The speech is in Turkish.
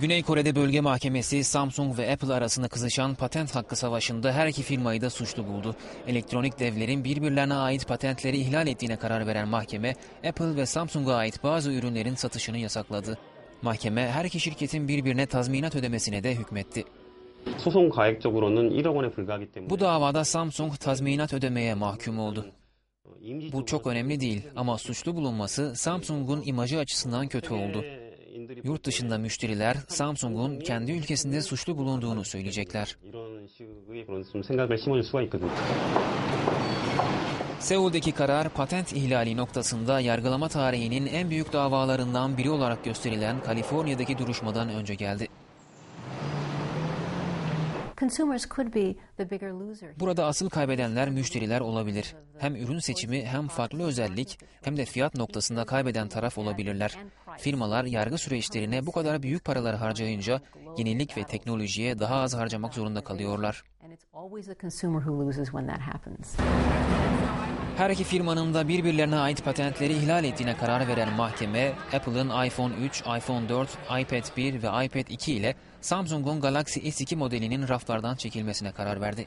Güney Kore'de bölge mahkemesi Samsung ve Apple arasında kızışan patent hakkı savaşında her iki firmayı da suçlu buldu. Elektronik devlerin birbirlerine ait patentleri ihlal ettiğine karar veren mahkeme Apple ve Samsung'a ait bazı ürünlerin satışını yasakladı. Mahkeme her iki şirketin birbirine tazminat ödemesine de hükmetti. Bu davada Samsung tazminat ödemeye mahkum oldu. Bu çok önemli değil ama suçlu bulunması Samsung'un imajı açısından kötü oldu. Yurt dışında müşteriler Samsung'un kendi ülkesinde suçlu bulunduğunu söyleyecekler. Seul'deki karar patent ihlali noktasında yargılama tarihinin en büyük davalarından biri olarak gösterilen Kaliforniya'daki duruşmadan önce geldi. Burada asıl kaybedenler müşteriler olabilir. Hem ürün seçimi hem farklı özellik hem de fiyat noktasında kaybeden taraf olabilirler. Firmalar yargı süreçlerine bu kadar büyük paralar harcayınca yenilik ve teknolojiye daha az harcamak zorunda kalıyorlar. Her iki firmanın da birbirlerine ait patentleri ihlal ettiğine karar veren mahkeme, Apple'ın iPhone 3, iPhone 4, iPad 1 ve iPad 2 ile Samsung'un Galaxy S2 modelinin raflardan çekilmesine karar verdi.